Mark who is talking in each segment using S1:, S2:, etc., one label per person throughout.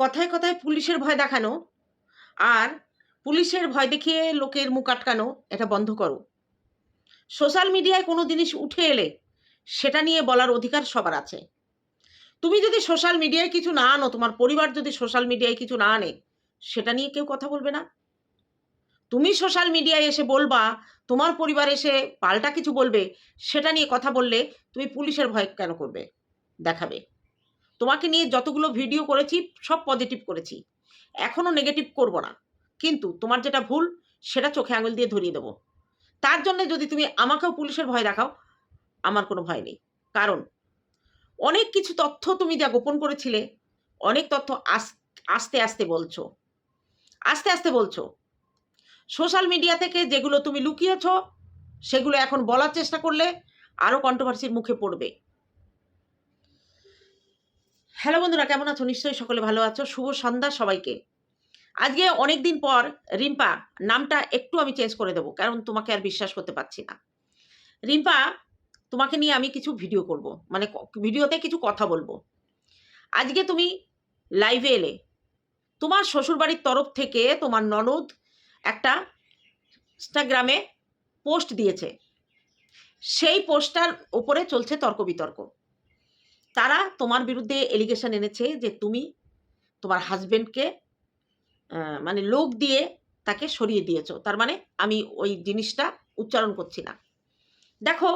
S1: কথায় কথায় পুলিশের ভয় দেখানো আর পুলিশের ভয় দেখিয়ে লোকের মুখ আটকানো, এটা বন্ধ করো। সোশ্যাল মিডিয়ায় কোনো জিনিস উঠে এলে সেটা নিয়ে বলার অধিকার সবার আছে। তুমি যদি সোশ্যাল মিডিয়ায় কিছু না আনো, তোমার পরিবার যদি সোশ্যাল মিডিয়ায় কিছু না আনে, সেটা নিয়ে কেউ কথা বলবে না। তুমি সোশ্যাল মিডিয়ায় এসে বলবা, তোমার পরিবার এসে পাল্টা কিছু বলবে, সেটা নিয়ে কথা বললে তুমি পুলিশের ভয় কেন করবে? দেখাবে। তোমাকে নিয়ে যতগুলো ভিডিও করেছি, সব পজিটিভ করেছি। এখনও নেগেটিভ করব না। কিন্তু তোমার যেটা ভুল, সেটা চোখে আঙুল দিয়ে ধরিয়ে দেবো। তার জন্য যদি তুমি আমাকেও পুলিশের ভয় দেখাও, আমার কোনো ভয় নেই। কারণ অনেক কিছু তথ্য তুমি যা গোপন করেছিলে, অনেক তথ্য আস- আস্তে আস্তে বলছো। আস্তে আস্তে বলছো। সোশ্যাল মিডিয়া থেকে যেগুলো তুমি লুকিয়েছ, সেগুলো এখন বলার চেষ্টা করলে আরও কন্ট্রোভার্সির মুখে পড়বে। হ্যালো বন্ধুরা, কেমন আছো? নিশ্চয়ই সকলে ভালো আছো। শুভ সন্ধ্যা সবাইকে। আজকে অনেক দিন পর রিম্পা নামটা একটু আমি চেঞ্জ করে দেবো, কারণ তোমাকে আর বিশ্বাস করতে পারছি না। রিম্পা, তোমাকে নিয়ে আমি কিছু ভিডিও করব মানে ভিডিওতে কিছু কথা বলব। আজকে তুমি লাইভে এলে, তোমার শ্বশুরবাড়ির তরফ থেকে তোমার ননদ একটা ইনস্টাগ্রামে পোস্ট দিয়েছে। সেই পোস্টটার ওপরে চলছে তর্ক বিতর্ক। তারা তোমার বিরুদ্ধে এলিগেশন এনেছে যে তুমি তোমার হাজবেন্ডকে মানে লোক দিয়ে তাকে সরিয়ে দিয়েছ। তার মানে আমি ওই জিনিসটা উচ্চারণ করছি না। দেখো,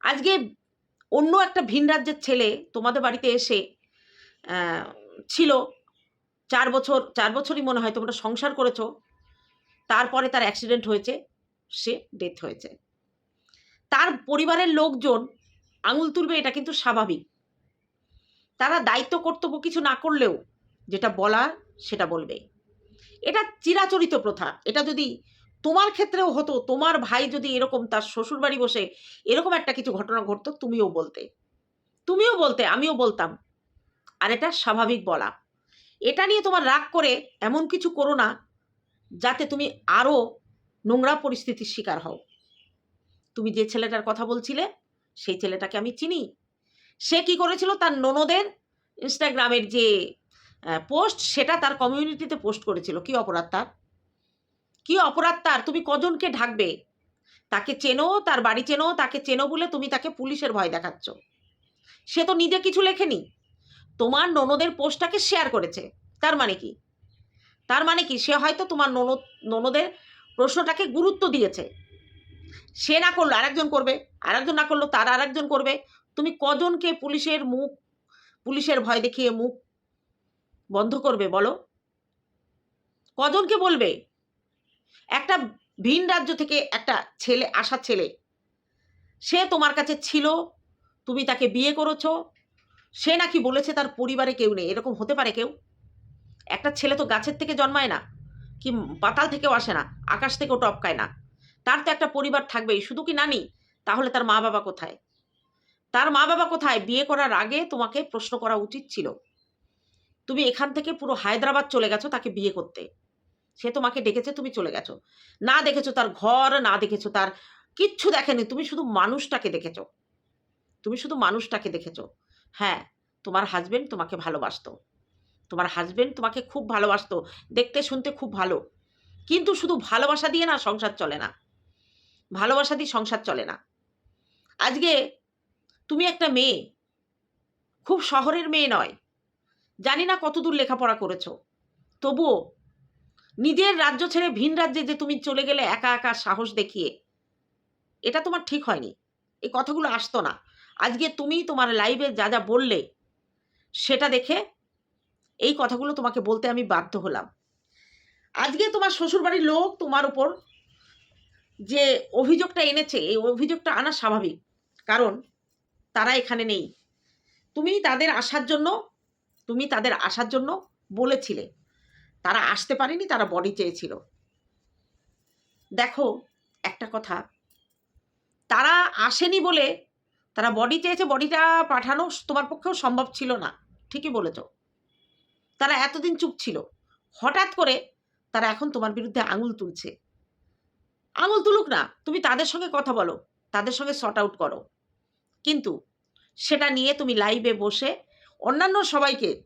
S1: আজকে অন্য একটা ভিন রাজ্যের ছেলে তোমাদের বাড়িতে এসে ছিল। চার বছর, চার বছরই মনে হয় তোমরা সংসার করেছ। তারপরে তার অ্যাক্সিডেন্ট হয়েছে, সে ডেথ হয়েছে। তার পরিবারের লোকজন আঙুল তুলবে এটা কিন্তু স্বাভাবিক। তারা দায়িত্ব কর্তব্য কিছু না করলেও যেটা বলার সেটা বলবে। এটা চিরাচরিত প্রথা। এটা যদি তোমার ক্ষেত্রেও হতো, তোমার ভাই যদি এরকম তার শ্বশুরবাড়ি বসে এরকম একটা কিছু ঘটনা ঘটতো, তুমিও বলতে। তুমিও বলতে, আমিও বলতাম। আর এটা স্বাভাবিক বলা। এটা নিয়ে তোমার রাগ করে এমন কিছু করো না, যাতে তুমি আরও নোংরা পরিস্থিতির শিকার হও। তুমি যে ছেলেটার কথা বলছিলে, সেই ছেলেটাকে আমি চিনি। সে কি করেছিল? তার ননদের ইনস্টাগ্রামের যে পোস্ট, সেটা তার কমিউনিটিতে পোস্ট করেছিল। কি অপরাধ তার? কি অপরাধ তার? তুমি কজনকে ঢাকবে? তাকে চেনো, তার বাড়ি চেনো, তাকে চেনো বলে তুমি তাকে পুলিশের ভয় দেখাচ্ছ। সে তো নিজে কিছু লেখেনি। তোমার ননদের পোস্টটাকে শেয়ার করেছে। তার মানে কি? তার মানে কি? সে হয়তো তোমার ননদ ননদের প্রশ্নটাকে গুরুত্ব দিয়েছে। সে না করল, আরেকজন করবে। আরেকজন না করল, তার আরেকজন করবে। তুমি কজনকে পুলিশের মুখ, পুলিশের ভয় দেখিয়ে মুখ বন্ধ করবে বলো? কজনকে বলবে? একটা ভিন রাজ্য থেকে একটা ছেলে আসা ছেলে। সে তোমার কাছে ছিল, তুমি তাকে বিয়ে করেছ, সে নাকি বলেছে তার পরিবারে কেউ নেই, এরকম হতে পারে কেউ? একটা ছেলে তো গাছের থেকে জন্মায় না, কি পাতাল থেকেও আসে না, আকাশ থেকেও টপকায় না। তার তো একটা পরিবার থাকবেই, শুধু কি নানি? তাহলে তার মা বাবা কোথায়? তার মা বাবা কোথায়? বিয়ে করার আগে তোমাকে প্রশ্ন করা উচিত ছিল। তুমি এখান থেকে পুরো হায়দ্রাবাদ চলে গেছো তাকে বিয়ে করতে। সে তোমাকে ডেকেছে, তুমি চলে গেছো। না দেখেছ তার ঘর, না দেখেছ তার কিচ্ছু দেখেনি, তুমি শুধু মানুষটাকে দেখেছ। তুমি শুধু মানুষটাকে দেখেছ। হ্যাঁ তোমার হাজবেন্ড তোমাকে ভালোবাসত। তোমার হাজবেন্ড তোমাকে খুব ভালোবাসত। দেখতে, শুনতে খুব ভালো। কিন্তু শুধু ভালোবাসা দিয়ে না সংসার চলে না। ভালোবাসা দিয়ে সংসার চলে না। আজকে তুমি একটা মেয়ে। খুব শহরের মেয়ে নয়। জানি না কতদূর লেখাপড়া করেছ। তবুও নিজের রাজ্য ছেড়ে ভিন রাজ্যে যে তুমি চলে গেলে একা একা সাহস দেখিয়ে, এটা তোমার ঠিক হয়নি। এই কথাগুলো আসতো না। আজকে তুমি তোমার লাইভে যা যা বললে, সেটা দেখে এই কথাগুলো তোমাকে বলতে আমি বাধ্য হলাম। আজকে তোমার শ্বশুরবাড়ির লোক তোমার উপর যে অভিযোগটা এনেছে, এই অভিযোগটা আনা স্বাভাবিক। কারণ তারা এখানে নেই। তুমি তাদের আসার জন্য, তুমি তাদের আসার জন্য বলেছিলে। তারা আসতে পারেনি, তারা বডি চেয়েছিল। দেখো, একটা কথা। তারা আসেনি বলে, তারা বডি চেয়েছে, বডিটা পাঠানো তোমার পক্ষেও সম্ভব ছিল না। ঠিকই বলেছ। তারা এতদিন চুপ ছিল। হঠাৎ করে তারা এখন তোমার বিরুদ্ধে আঙুল তুলছে। আঙুল তুলুক না, তুমি তাদের সঙ্গে কথা বলো, তাদের সঙ্গে শর্ট আউট করো। কিন্তু সেটা নিয়ে তুমি লাইভে বসে অন্যান্য সবাইকে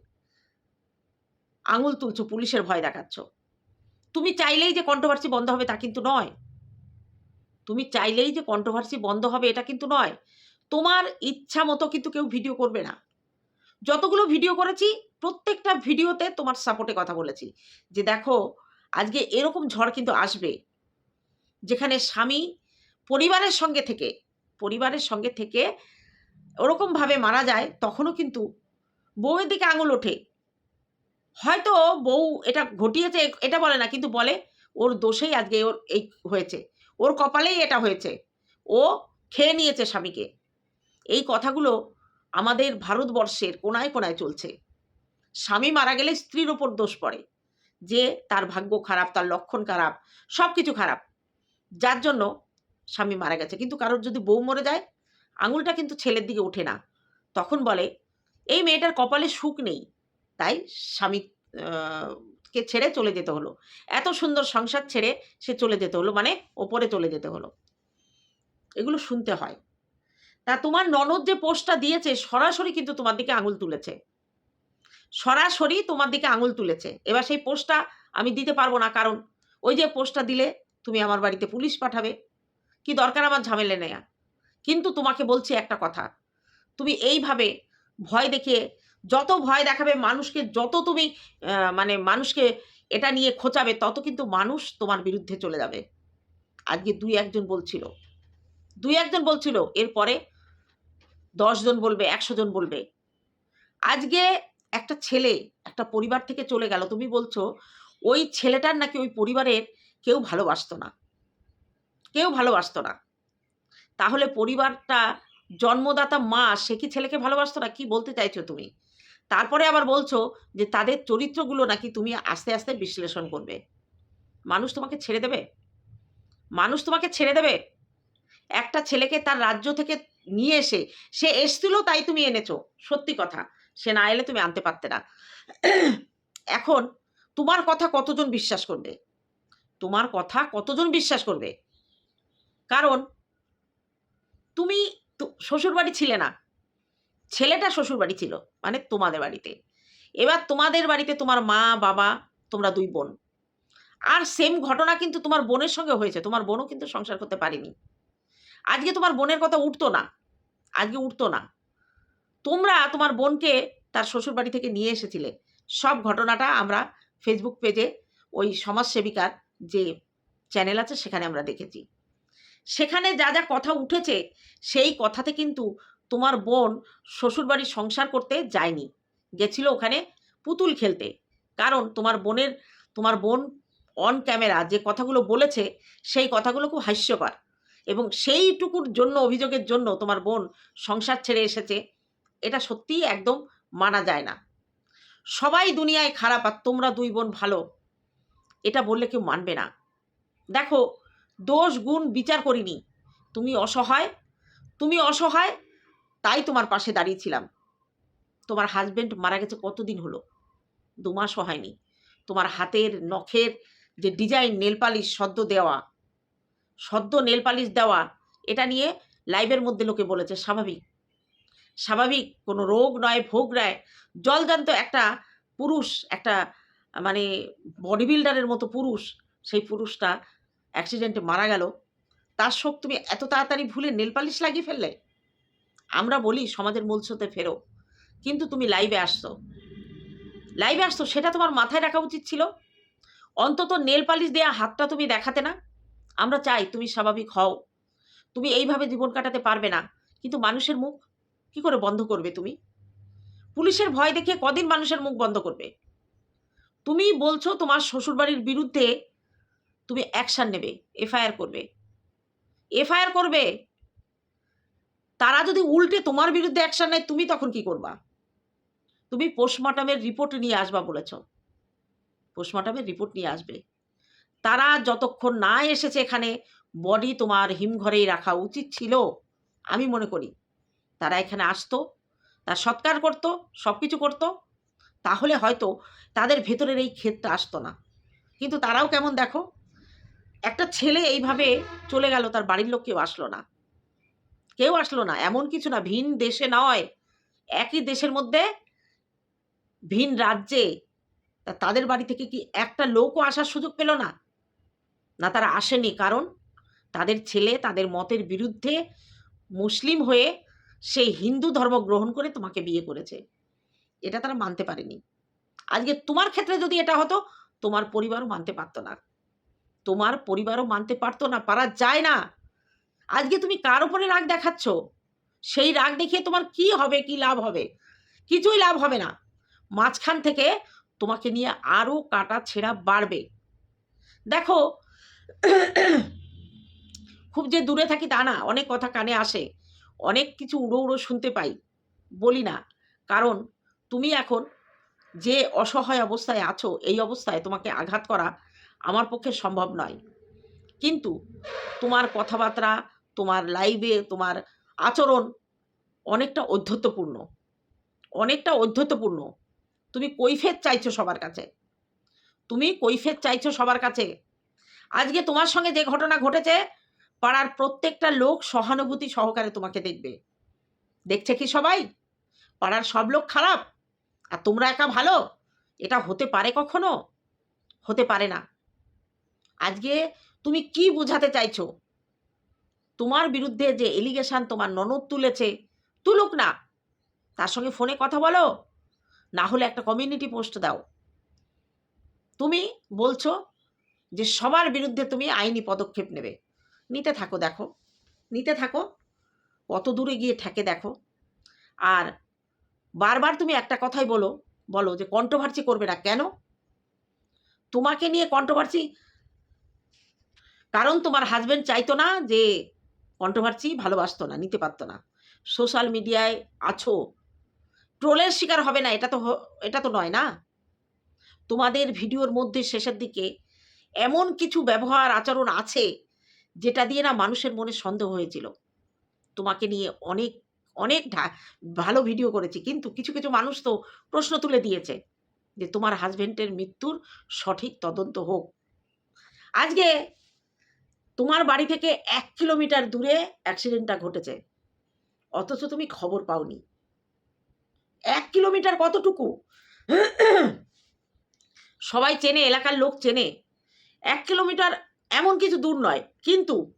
S1: আঙুল তুলছো, পুলিশের ভয় দেখাচ্ছ। তুমি চাইলেই যে কন্ট্রোভার্সি বন্ধ হবে তা কিন্তু নয়। তুমি চাইলেই যে কন্ট্রোভার্সি বন্ধ হবে এটা কিন্তু নয়। তোমার ইচ্ছা মতো কিন্তু কেউ ভিডিও করবে না। যতগুলো ভিডিও করেছি, প্রত্যেকটা ভিডিওতে তোমার সাপোর্টে কথা বলেছি। যে দেখো, আজকে এরকম ঝড় কিন্তু আসবে। যেখানে স্বামী পরিবারের সঙ্গে থেকে পরিবারের সঙ্গে থেকে ওরকমভাবে মারা যায়, তখনও কিন্তু বউয়ের দিকে আঙুল ওঠে। হয়তো বউ এটা ঘটিয়েছে, এটা বলে না, কিন্তু বলে, ওর দোষেই আজকে ওর এই হয়েছে, ওর কপালেই এটা হয়েছে, ও খেয়ে নিয়েছে স্বামীকে। এই কথাগুলো আমাদের ভারতবর্ষের কোনায় কোনায় চলছে। স্বামী মারা গেলে স্ত্রীর ওপর দোষ পড়ে, যে তার ভাগ্য খারাপ, তার লক্ষণ খারাপ সব কিছু খারাপ। যার জন্য স্বামী মারা গেছে। কিন্তু কারোর যদি বউ মরে যায়, আঙুলটা কিন্তু ছেলের দিকে ওঠে না। তখন বলে, এই মেয়েটার কপালে সুখ নেই। তাই স্বামী কে ছেড়ে চলে যেতে হলো। এত সুন্দর সংসার ছেড়ে সে চলে যেতে হলো মানে ওপরে চলে যেতে হলো। এগুলো শুনতে হয়। তা তোমার ননদ যে পোস্টটা দিয়েছে, সরাসরি কিন্তু তোমার দিকে আঙুল তুলেছে। সরাসরি তোমার দিকে আঙুল তুলেছে। এবার সেই পোস্টটা আমি দিতে পারব না, কারণ ওই যে পোস্টটা দিলে তুমি আমার বাড়িতে পুলিশ পাঠাবে। কি দরকার আমার ঝামেলে নেয়া কিন্তু তোমাকে বলছি একটা কথা, তুমি এইভাবে ভয় দেখিয়ে, যত ভয় দেখাবে মানুষকে, যত তুমি মানে মানুষকে এটা নিয়ে খোঁচাবে, তত কিন্তু মানুষ তোমার বিরুদ্ধে চলে যাবে। আজকে দুই একজন বলছিল, দুই একজন বলছিল, এরপরে জন বলবে, একশো জন বলবে, আজকে একটা ছেলে, একটা পরিবার থেকে চলে গেল, তুমি বলছো, ওই ছেলেটার নাকি ওই পরিবারের কেউ ভালোবাসতো না। কেউ ভালোবাসতো না। তাহলে পরিবারটা জন্মদাতা মা, সে কি ছেলেকে ভালোবাসতো না? কি বলতে চাইছো তুমি? তারপরে আবার বলছো যে তাদের চরিত্রগুলো নাকি তুমি আস্তে আস্তে বিশ্লেষণ করবে। মানুষ তোমাকে ছেড়ে দেবে? মানুষ তোমাকে ছেড়ে দেবে? একটা ছেলেকে তার রাজ্য থেকে নিয়ে এসে, সে এসছিল তাই তুমি এনেছো। সত্যি কথা, সে না এলে তুমি আনতে পারতে না। এখন তোমার কথা কতজন বিশ্বাস করবে? তোমার কথা কতজন বিশ্বাস করবে? কারণ তুমি শ্বশুর বাড়ি ছিলে না। ছেলেটা শ্বশুরবাড়ি ছিল মানে তোমাদের বাড়িতে। এবার তোমাদের বাড়িতে তোমার মা, বাবা, তোমরা দুই বোন। আর সেম ঘটনা কিন্তু তোমার বোনের সঙ্গে হয়েছে, তোমার বোনও কিন্তু সংসার করতে পারেনি। আজকে তোমার বোনের কথা উঠতো না, আজকে উঠতো না। তোমরা তোমার বোনকে তার শ্বশুর বাড়ি থেকে নিয়ে এসেছিলে। সব ঘটনাটা আমরা ফেসবুক পেজে ওই সমাজসেবিকার যে চ্যানেল আছে, সেখানে আমরা দেখেছি। সেখানে যা যা কথা উঠেছে, সেই কথাতে কিন্তু তোমার বোন শ্বশুরবাড়ির সংসার করতে যায়নি। গেছিল ওখানে পুতুল খেলতে। কারণ তোমার বোনের, তোমার বোন অন ক্যামেরা যে কথাগুলো বলেছে, সেই কথাগুলো খুব হাস্যকর। এবং সেইটুকুর জন্য, অভিযোগের জন্য তোমার বোন সংসার ছেড়ে এসেছে, এটা সত্যিই একদম মানা যায় না। সবাই দুনিয়ায় খারাপ আর তোমরা দুই বোন ভালো, এটা বললে কেউ মানবে না। দেখো দোষ গুণ বিচার করিনি। তুমি অসহায় তুমি অসহায়, তাই তোমার পাশে দাঁড়িয়েছিলাম তোমার হাজবেন্ড মারা গেছে কতদিন হলো? দু মাসও হয়নি। তোমার হাতের, নখের যে ডিজাইন নেলপালিশ সদ্য দেওয়া, সদ্য নেলপালিশ দেওয়া, এটা নিয়ে লাইভের মধ্যে লোকে বলেছে, স্বাভাবিক স্বাভাবিক, কোনো রোগ নয়, ভোগ নয়। জলজান্ত একটা পুরুষ, একটা মানে বডি বিল্ডারের মতো পুরুষ, সেই পুরুষটা অ্যাক্সিডেন্টে মারা গেল, তার শোক তুমি এত তাড়াতাড়ি ভুলে নেল পালিশ লাগিয়ে ফেললে? আমরা বলি, সমাজের মূল স্রোতে ফেরো। কিন্তু তুমি লাইভে আসছো। লাইভে আসছো, সেটা তোমার মাথায় রাখা উচিত ছিল? অন্তত নেল পালিশ দেওয়া হাতটা তুমি দেখাতে না? আমরা চাই তুমি স্বাভাবিক হও। তুমি এইভাবে জীবন কাটাতে পারবে না। কিন্তু মানুষের মুখ কি করে বন্ধ করবে তুমি? পুলিশের ভয় দেখিয়ে কদিন মানুষের মুখ বন্ধ করবে? তুমি বলছো তোমার শ্বশুরবাড়ির বিরুদ্ধে তুমি অ্যাকশান নেবে এফআইআর করবে। এফআইআর করবে? তারা যদি উল্টে তোমার বিরুদ্ধে অ্যাকশন নেয়, তুমি তখন কি করবা? তুমি পোস্টমর্টমের রিপোর্ট নিয়ে আসবা বলেছ। পোস্টমর্টমের রিপোর্ট নিয়ে আসবে। তারা যতক্ষণ না এসেছে এখানে বডি তোমার হিমঘরেই রাখা উচিত ছিল, আমি মনে করি। তারা এখানে আসতো, তার সৎকার করতো সব কিছু করতো, তাহলে হয়তো তাদের ভেতরের এই ক্ষেতটা আসতো না। কিন্তু তারাও কেমন দেখো? একটা ছেলে এইভাবে চলে গেল, তার বাড়ির লোক কেউ আসলো না। কেউ আসলো না, এমন কিছু না, ভিন দেশে নয়, একই দেশের মধ্যে, ভিন রাজ্যে। তা তাদের বাড়ি থেকে কি একটা লোকও আসার সুযোগ পেল না? না, তারা আসেনি, কারণ তাদের ছেলে তাদের মতের বিরুদ্ধে মুসলিম হয়ে সেই হিন্দু ধর্ম গ্রহণ করে তোমাকে বিয়ে করেছে। এটা তারা মানতে পারেনি। আজকে তোমার ক্ষেত্রে যদি এটা হতো, তোমার পরিবারও মানতে পারতো না। তোমার পরিবারও মানতে পারতো না, পারা যায় না। আজকে তুমি কার উপরে রাগ দেখাচ্ছ? সেই রাগ দেখিয়ে তোমার কি হবে, কি লাভ হবে? কিছুই লাভ হবে না। মাঝখান থেকে তোমাকে নিয়ে আরও কাটা ছেঁড়া বাড়বে। দেখো, খুব যে দূরে থাকি তা না, অনেক কথা কানে আসে। অনেক কিছু উড়ো উড়ো শুনতে পাই। বলি না, কারণ তুমি এখন যে অসহায় অবস্থায় আছো, এই অবস্থায় তোমাকে আঘাত করা আমার পক্ষে সম্ভব নয়। কিন্তু তোমার কথাবার্তা, তোমার লাইভে তোমার আচরণ অনেকটা অধ্যত্বপূর্ণ অনেকটা অধ্যত্বপূর্ণ তুমি কৈফেত চাইছো সবার কাছে। তুমি কৈফেত চাইছো সবার কাছে। আজকে তোমার সঙ্গে যে ঘটনা ঘটেছে, পাড়ার প্রত্যেকটা লোক সহানুভূতি সহকারে তোমাকে দেখবে। দেখছে কি সবাই? পাড়ার সব লোক খারাপ। আর তোমরা একা ভালো? এটা হতে পারে কখনো? হতে পারে না। আজকে তুমি কি বোঝাতে চাইছো? তোমার বিরুদ্ধে যে এলিগেশন তোমার ননদ তুলেছে, তুলুক না। তার সঙ্গে ফোনে কথা বলো, না হলে একটা কমিউনিটি পোস্ট দাও। তুমি বলছো যে সবার বিরুদ্ধে তুমি আইনি পদক্ষেপ নেবে। নিতে থাকো, দেখো। নিতে থাকো। কত দূরে গিয়ে ঠেকে দেখো। আর বারবার তুমি একটা কথাই বলো বলো যে কন্ট্রোভার্সি করবে না। কেন? তোমাকে নিয়ে কন্ট্রোভার্সি কারণ তোমার হাজব্যান্ড চাইতো না যে কন্ট্রোভার্সি ভালোবাসতো না, নিতে পারতো না। সোশ্যাল মিডিয়ায় আছো। ট্রোলের শিকার হবে না, এটা তো এটা তো নয় না। তোমাদের ভিডিওর মধ্যে শেষের দিকে এমন কিছু ব্যবহার, আচরণ আছে যেটা দিয়ে না মানুষের মনে সন্দেহ হয়েছিল। তোমাকে নিয়ে অনেক অনেক ভালো ভিডিও করেছি, কিন্তু কিছু কিছু মানুষ তো প্রশ্ন তুলে দিয়েছে যে তোমার হাজব্যান্ডের মৃত্যুর সঠিক তদন্ত হোক। আজকে তোমার বাড়ি থেকে এক কিলোমিটার দূরে অ্যাক্সিডেন্টটা ঘটেছে। অথচ তুমি খবর পাওনি। এক কিলোমিটার কতটুকু? সবাই চেনে, এলাকার লোক চেনে। এক কিলোমিটার এমন কিছু দূর নয়। কিন্তু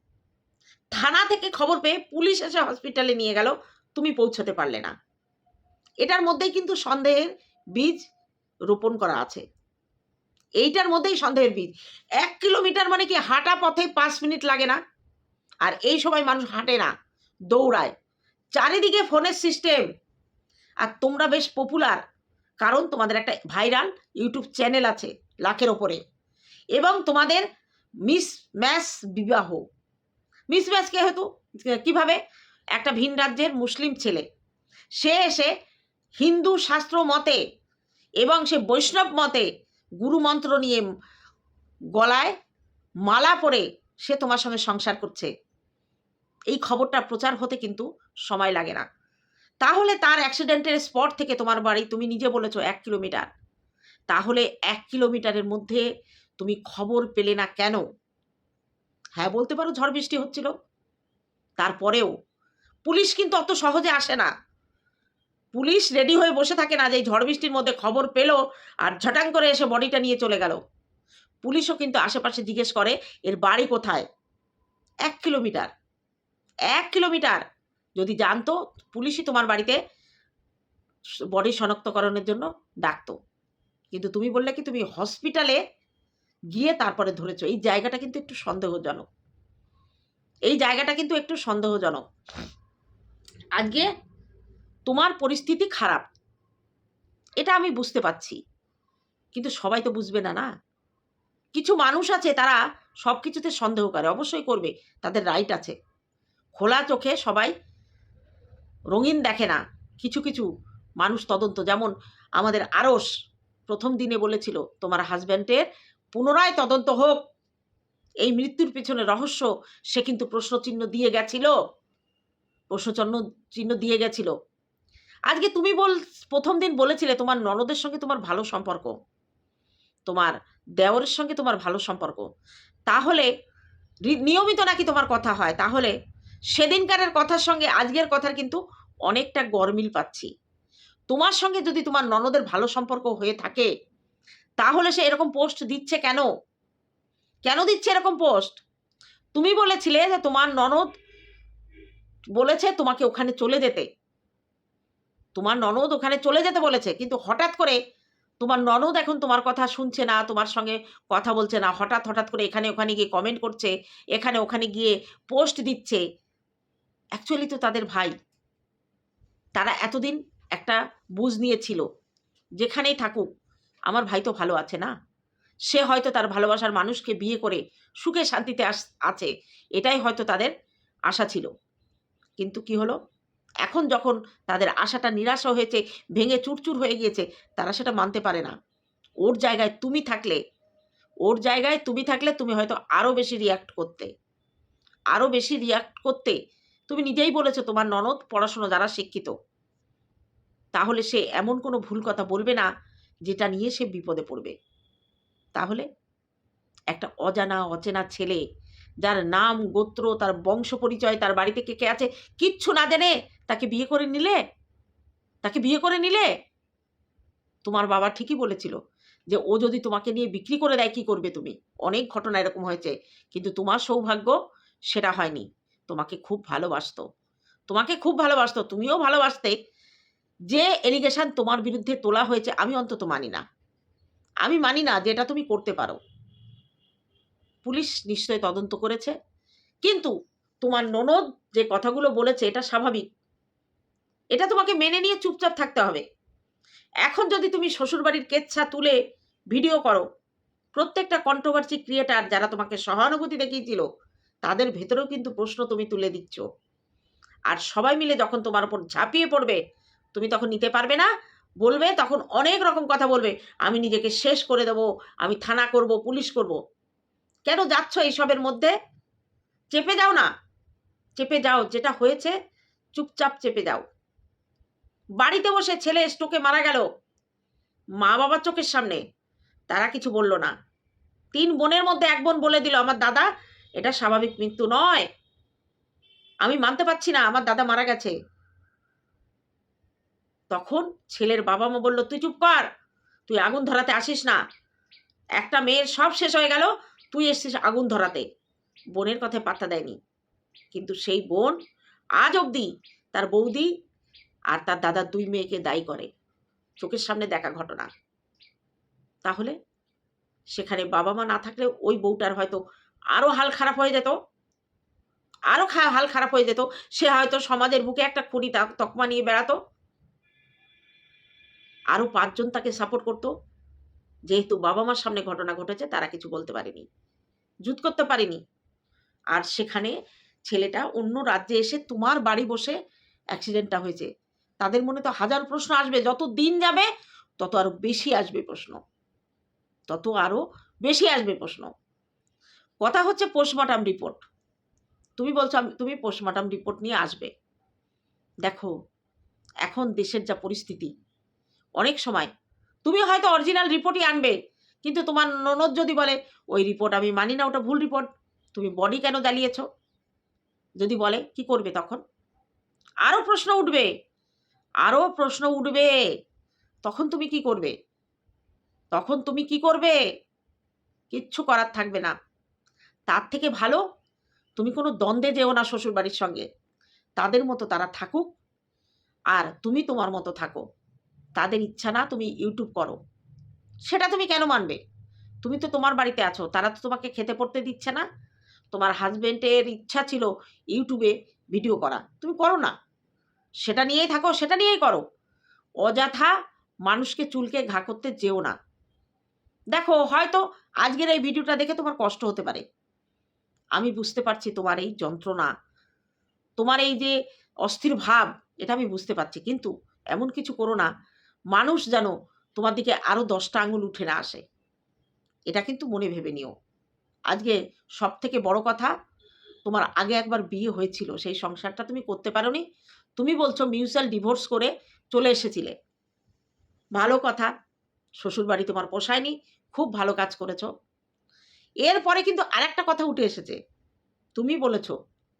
S1: থানা থেকে খবর পেয়ে পুলিশ এসে হসপিটালে নিয়ে গেল। তুমি পৌঁছতে পারলে না। এটার মধ্যেই কিন্তু সন্দেহের বীজ রোপণ করা আছে। এইটার মধ্যেই সন্দেহের বীজ এক কিলোমিটার মানে কি হাঁটা পথে পাঁচ মিনিট লাগে না? আর এই সময় মানুষ হাঁটে না, দৌড়ায়। চারিদিকে ফোনের সিস্টেম। আর তোমরা বেশ পপুলার কারণ তোমাদের একটা ভাইরাল ইউটিউব চ্যানেল আছে, লাখের ওপরে। এবং তোমাদের মিস ম্যাচ বিবাহ। মিস ম্যাচ কে হতো কীভাবে? একটা ভিন রাজ্যের মুসলিম ছেলে। সে এসে হিন্দু শাস্ত্র মতে এবং সে বৈষ্ণব মতে গুরুমন্ত্র নিয়ে গলায় মালা পরে সে তোমার সঙ্গে সংসার করছে। এই খবরটা প্রচার হতে কিন্তু সময় লাগে না। তাহলে তার অ্যাক্সিডেন্টের স্পট থেকে তোমার বাড়ি তুমি নিজে বলেছ এক কিলোমিটার। তাহলে এক কিলোমিটারের মধ্যে তুমি খবর পেলে না কেন? হ্যাঁ বলতে পারো ঝড় বৃষ্টি হচ্ছিল। তারপরেও পুলিশ কিন্তু অত সহজে আসে না। পুলিশ রেডি হয়ে বসে থাকে না যে ঝড় বৃষ্টির মধ্যে খবর পেল আর ঝটাং করে এসে বডিটা নিয়ে চলে গেল। পুলিশও কিন্তু আশেপাশে জিজ্ঞেস করে, এর বাড়ি কোথায়? এক কিলোমিটার। এক কিলোমিটার? যদি জানতো, পুলিশই তোমার বাড়িতে বডি শনাক্তকরণের জন্য ডাকতো। কিন্তু তুমি বললে কি তুমি হসপিটালে গিয়ে তারপরে ধরেছ? এই জায়গাটা কিন্তু একটু সন্দেহজনক। এই জায়গাটা কিন্তু একটু সন্দেহজনক। আজকে তোমার পরিস্থিতি খারাপ। এটা আমি বুঝতে পারছি। কিন্তু সবাই তো বুঝবে না না? কিছু মানুষ আছে তারা সব কিছুতে সন্দেহ করে, অবশ্যই করবে, তাদের রাইট আছে। খোলা চোখে সবাই রঙিন দেখে না, কিছু কিছু মানুষ তদন্ত, যেমন আমাদের আরস প্রথম দিনে বলেছিল, তোমার হাজব্যান্ডের পুনরায় তদন্ত হোক। এই মৃত্যুর পিছনে রহস্য, সে কিন্তু প্রশ্নচিহ্ন দিয়ে গেছিল। প্রশ্নচিহ্ন, চিহ্ন দিয়ে গেছিল। আজকে তুমি বল, প্রথম দিন বলেছিলে তোমার ননদের সঙ্গে তোমার ভালো সম্পর্ক। তোমার দেওরের সঙ্গে তোমার ভালো সম্পর্ক। তাহলে নিয়মিত নাকি তোমার কথা হয়? তাহলে সেদিনকারের কথার সঙ্গে আজকের কথার কিন্তু অনেকটা গরমিল পাচ্ছি। তোমার সঙ্গে যদি তোমার ননদের ভালো সম্পর্ক হয়ে থাকে, তাহলে সে এরকম পোস্ট দিচ্ছে কেন? কেন দিচ্ছে এরকম পোস্ট? তুমি বলেছিলে যে তোমার ননদ বলেছে তোমাকে ওখানে চলে যেতে। তোমার ননদ ওখানে চলে যেতে বলেছে, কিন্তু হঠাৎ করে তোমার ননদ এখন তোমার কথা শুনছে না, তোমার সঙ্গে কথা বলছে না, হঠাৎ হঠাৎ করে এখানে, ওখানে গিয়ে কমেন্ট করছে, এখানে, ওখানে গিয়ে পোস্ট দিচ্ছে। অ্যাকচুয়ালি তো তাদের ভাই, তারা এতদিন একটা বুঝ নিয়েছিল, যেখানেই থাকুক, আমার ভাই তো ভালো আছে না? সে হয়তো তার ভালোবাসার মানুষকে বিয়ে করে সুখে শান্তিতে আস- আছে, এটাই হয়তো তাদের আশা ছিল। কিন্তু কি হলো? এখন যখন তাদের আশাটা নিরাশা হয়েছে, ভেঙে চুরচুর হয়ে গিয়েছে, তারা সেটা মানতে পারে না। ওর জায়গায় তুমি থাকলে, ওর জায়গায় তুমি থাকলে তুমি হয়তো আরও বেশি রিয়াক্ট করতে। আরও বেশি রিয়াক্ট করতে। তুমি নিজেই বলেছ তোমার ননদ পড়াশুনো যারা শিক্ষিত। তাহলে সে এমন কোনো ভুল কথা বলবে না, যেটা নিয়ে সে বিপদে পড়বে। তাহলে একটা অজানা, অচেনা ছেলে, যার নাম, গোত্র, তার বংশ পরিচয়, তার বাড়িতে কে কে আছে, কিচ্ছু না জেনে তাকে বিয়ে করে নিলে? তাকে বিয়ে করে নিলে? তোমার বাবা ঠিকই বলেছিল যে, ও যদি তোমাকে নিয়ে বিক্রি করে দেয়, কি করবে তুমি? অনেক ঘটনা এরকম হয়েছে, কিন্তু তোমার সৌভাগ্য সেটা হয়নি। তোমাকে খুব ভালোবাসতো। তোমাকে খুব ভালোবাসতো, তুমিও ভালোবাসতে। যে এলিগেশন তোমার বিরুদ্ধে তোলা হয়েছে, আমি অন্তত মানি না। আমি মানি না যে এটা তুমি করতে পারো। পুলিশ নিশ্চয়ই তদন্ত করেছে। কিন্তু তোমার ননদ যে কথাগুলো বলেছে, এটা স্বাভাবিক। এটা তোমাকে মেনে নিয়ে চুপচাপ থাকতে হবে। এখন যদি তুমি শ্বশুরবাড়ির কেচ্ছা তুলে ভিডিও করো, প্রত্যেকটা কন্ট্রোভার্সি ক্রিয়েটার যারা তোমাকে সহানুভূতি দেখিয়েছিল, তাদের ভেতরেও কিন্তু প্রশ্ন তুমি তুলে দিচ্ছ। আর সবাই মিলে যখন তোমার উপর ঝাঁপিয়ে পড়বে, তুমি তখন নিতে পারবে না, বলবে, তখন অনেক রকম কথা বলবে, আমি নিজেকে শেষ করে দেবো, আমি থানা করব, পুলিশ করব। কেন যাচ্ছ এইসবের মধ্যে? চেপে যাও না। চেপে যাও, যেটা হয়েছে, চুপচাপ চেপে যাও। বাড়িতে বসে ছেলে স্ট্রোকে মারা গেল। মা বাবার চোখের সামনে। তারা কিছু বলল না। তিন বোনের মধ্যে এক বোন বলে দিল, আমার দাদা, এটা স্বাভাবিক মৃত্যু নয়। আমি মানতে পারছি না, আমার দাদা মারা গেছে। তখন ছেলের বাবা মা বলল, তুই চুপ কর, তুই আগুন ধরাতে আসিস না। একটা মেয়ের সব শেষ হয়ে গেল, তুই এসছিস আগুন ধরাতে। বোনের কথায় পাত্তা দেয়নি। কিন্তু সেই বোন আজ অবধি তার বৌদি আর তার দাদার দুই মেয়েকে দায়ী করে। চোখের সামনে দেখা ঘটনা। তাহলে সেখানে বাবা মা না থাকলে ওই বউটার হয়তো আরও হাল খারাপ হয়ে যেত। আরও হাল খারাপ হয়ে যেত। সে হয়তো সমাজের বুকে একটা খুঁড়ি তকমা নিয়ে বেড়াতো। আরও পাঁচজন তাকে সাপোর্ট করতো। যেহেতু বাবা মার সামনে ঘটনা ঘটেছে, তারা কিছু বলতে পারেনি। জুত করতে পারেনি। আর সেখানে ছেলেটা অন্য রাজ্যে এসে তোমার বাড়ি বসে অ্যাক্সিডেন্টটা হয়েছে। তাদের মনে তো হাজার প্রশ্ন আসবে, যত দিন যাবে, তত আরও বেশি আসবে প্রশ্ন। তত আরও বেশি আসবে প্রশ্ন। কথা হচ্ছে পোস্টমর্টম রিপোর্ট তুমি বলছো তুমি পোস্টমর্টম রিপোর্ট নিয়ে আসবে। দেখো, এখন দেশের যা পরিস্থিতি, অনেক সময় তুমি হয়তো অরিজিনাল রিপোর্টই আনবে, কিন্তু তোমার ননদ যদি বলে, ওই রিপোর্ট আমি মানি না, ওটা ভুল রিপোর্ট তুমি বডি কেন জ্বালিয়েছ? যদি বলে, কি করবে তখন? আরও প্রশ্ন উঠবে। আরও প্রশ্ন উঠবে। তখন তুমি কি করবে? তখন তুমি কি করবে? কিচ্ছু করার থাকবে না। তার থেকে ভালো, তুমি কোনো দ্বন্দ্বে যেও না শ্বশুরবাড়ির সঙ্গে। তাদের মতো তারা থাকুক, আর তুমি তোমার মতো থাকো। তাদের ইচ্ছা না তুমি ইউটিউব করো। সেটা তুমি কেন মানবে? তুমি তো তোমার বাড়িতে আছো, তারা তো তোমাকে খেতে পড়তে দিচ্ছে না। তোমার হাজবেন্ডের ইচ্ছা ছিল ইউটিউবে ভিডিও করা। তুমি করো না। সেটা নিয়েই থাকো, সেটা নিয়েই করো। অযথা মানুষকে চুলকে ঘা করতে যেও না। দেখো, হয়তো আজকের এই ভিডিওটা দেখে তোমার কষ্ট হতে পারে। আমি বুঝতে পারছি তোমার এই যন্ত্রণা, তোমার এই যে অস্থির ভাব, এটা আমি বুঝতে পারছি। কিন্তু এমন কিছু করো না, মানুষ যেন তোমার দিকে আরও দশটা আঙুল উঠে না আসে। এটা কিন্তু মনে ভেবে নিও। আজকে সব থেকে বড় কথা, তোমার আগে একবার বিয়ে হয়েছিল, সেই সংসারটা তুমি করতে পারোনি। তুমি বলছো মিউচুয়াল ডিভোর্স করে চলে এসেছিলে। ভালো কথা, শ্বশুরবাড়ি তোমার পোষায়নি, খুব ভালো কাজ করেছ। এরপরে কিন্তু আরেকটা কথা উঠে এসেছে। তুমি বলেছ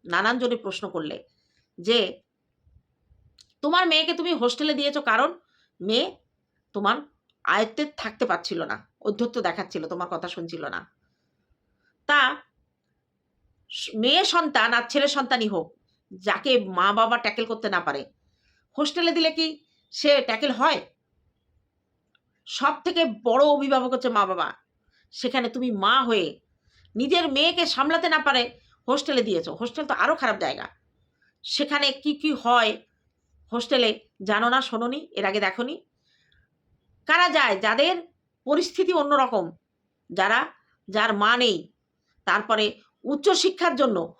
S1: নানান জনে প্রশ্ন করলে যে, তোমার মেয়েকে তুমি হোস্টেলে দিয়েছ কারণ মেয়ে তোমার আয়ত্তে থাকতে পারছিল না, অধ্যত্ব দেখাচ্ছিল, তোমার কথা শুনছিল না। তা, মেয়ে সন্তান আর ছেলে সন্তানই হোক যাকে মা বাবা ট্যাকেল করতে না পারে। হোস্টেলে দিলে কি সে ট্যাকেল হয়? সব থেকে বড় অভিভাবক হচ্ছে মা বাবা। সেখানে তুমি মা হয়ে নিজের মেয়েকে সামলাতে না পারে, হোস্টেলে দিয়েছ। হোস্টেল তো আরও খারাপ জায়গা। সেখানে কি কি হয় হোস্টেলে জানো না শোনোনি এর আগে দেখোনি কারা যায়? যাদের পরিস্থিতি অন্যরকম। যারা, যার মা নেই। তারপরে উচ্চশিক্ষার জন্য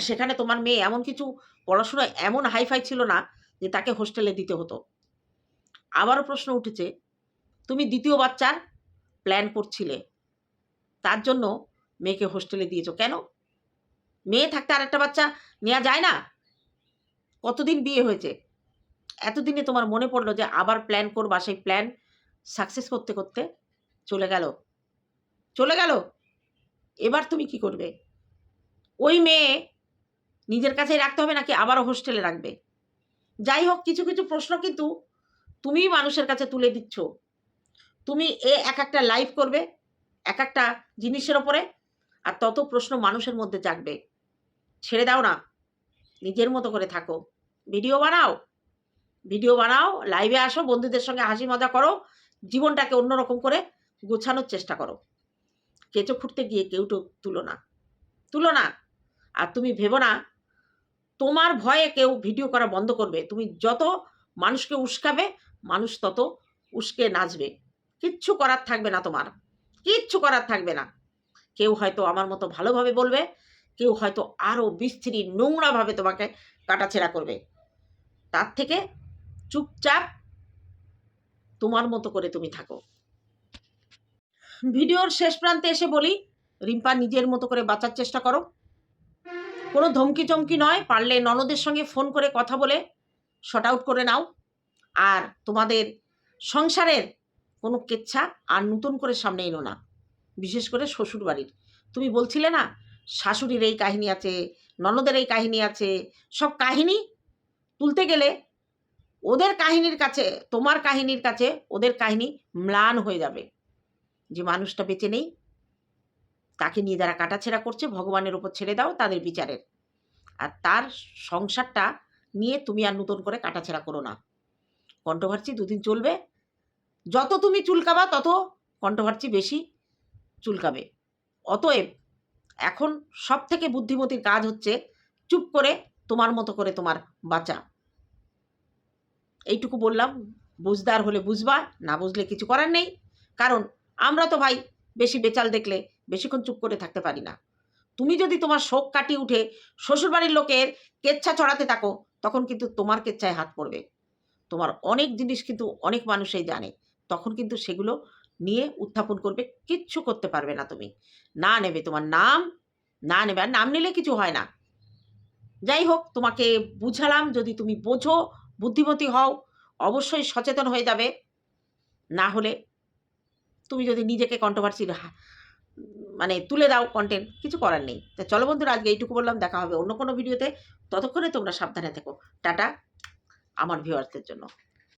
S1: সেখানে তোমার মেয়ে এমন কিছু পড়াশোনা এমন হাইফাই ছিল না যে তাকে হোস্টেলে দিতে হতো। আবারও প্রশ্ন উঠেছে, তুমি দ্বিতীয় বাচ্চার প্ল্যান করছিলে, তার জন্য মেয়েকে হোস্টেলে দিয়েছ কেন? মেয়ে থাকতে আরেকটা বাচ্চা নেওয়া যায় না? কতদিন বিয়ে হয়েছে? এতদিনে তোমার মনে পড়ল যে আবার প্ল্যান করবা, সেই প্ল্যান সাকসেস করতে করতে চলে গেল। চলে গেল! এবার তুমি কি করবে? ওই মেয়ে নিজের কাছেই রাখতে হবে নাকি আবারও হোস্টেলে রাখবে? যাই হোক, কিছু কিছু প্রশ্ন কিন্তু তুমিই মানুষের কাছে তুলে দিচ্ছ। তুমি এ এক একটা লাইভ করবে, এক একটা জিনিসের ওপরে, আর তত প্রশ্ন মানুষের মধ্যে জাগবে। ছেড়ে দাও না, নিজের মতো করে থাকো। ভিডিও বানাও ভিডিও বানাও লাইভে আসো, বন্ধুদের সঙ্গে হাসি মজা করো, জীবনটাকে অন্যরকম করে গোছানোর চেষ্টা করো। কেঁচো খুঁড়তে গিয়ে কেউ তো তুলো না। তুলো না। আর তুমি ভেবো না, তোমার ভয়ে কেউ ভিডিও করা বন্ধ করবে। তুমি যত মানুষকে উস্কাবে, মানুষ তত উস্কে নাচবে। কিচ্ছু করার থাকবে না তোমার। কিচ্ছু করার থাকবে না। কেউ হয়তো আমার মতো ভালোভাবে বলবে, কেউ হয়তো আরও বিস্তৃতি, নোংরাভাবে তোমাকে কাটাছেড়া করবে। তার থেকে চুপচাপ তোমার মতো করে তুমি থাকো। ভিডিওর শেষ প্রান্তে এসে বলি, রিম্পা নিজের মতো করে বাঁচার চেষ্টা করো। কোনো ধমকি চমকি নয়, পারলে ননদের সঙ্গে ফোন করে কথা বলে শর্ট আউট করে নাও। আর তোমাদের সংসারের কোনো কেচ্ছা আর নতুন করে সামনে এলো না, বিশেষ করে শ্বশুর বাড়ির তুমি বলছিলে না, শাশুড়ির এই কাহিনী আছে, ননদের এই কাহিনী আছে, সব কাহিনী তুলতে গেলে ওদের কাহিনীর কাছে, তোমার কাহিনীর কাছে ওদের কাহিনী ম্লান হয়ে যাবে। যে মানুষটা বেঁচে নেই তাকে নিয়ে যারা কাটাছেড়া করছে, ভগবানের ওপর ছেড়ে দাও তাদের বিচারের। আর তার সংসারটা নিয়ে তুমি আর নতুন করে কাটাছেড়া করো না। কণ্ঠভার্চি দুদিন চলবে। যত তুমি চুলকাবা, তত কণ্ঠভার্চি বেশি চুলকাবে। অতএব এখন সব থেকে বুদ্ধিমতির কাজ হচ্ছে চুপ করে তোমার মতো করে তোমার বাঁচা। এইটুকু বললাম। বুঝদার হলে বুঝবা, না বুঝলে কিছু করার নেই। কারণ আমরা তো ভাই বেশি বেচাল দেখলে বেশিক্ষণ চুপ করে থাকতে পারি না। তুমি যদি তোমার শোক কাটিয়ে উঠে শ্বশুরবাড়ির লোকের কেচ্ছা ছড়াতে থাকো, তখন কিন্তু তোমার কেচ্ছায় হাত পড়বে। তোমার অনেক জিনিস কিন্তু অনেক মানুষই জানে, তখন কিন্তু সেগুলো নিয়ে উত্থাপন করবে, কিচ্ছু করতে পারবে না তুমি। না নেবে তোমার নাম, না নেবে, আর নাম নিলে কিছু হয় না। যাই হোক, তোমাকে বুঝালাম, যদি তুমি বোঝো, বুদ্ধিমতী হও, অবশ্যই সচেতন হয়ে যাবে। না হলে তুমি যদি নিজেকে কন্ট্রোভার্সির মানে তুলে দাও কন্টেন্ট কিছু করার নেই। তা চলো বন্ধুরা, আজকে এইটুকু বললাম, দেখা হবে অন্য কোনো ভিডিওতে ততক্ষণে তোমরা সাবধানে থেকো। টাটা, আমার ভিউয়ার্সদের জন্য।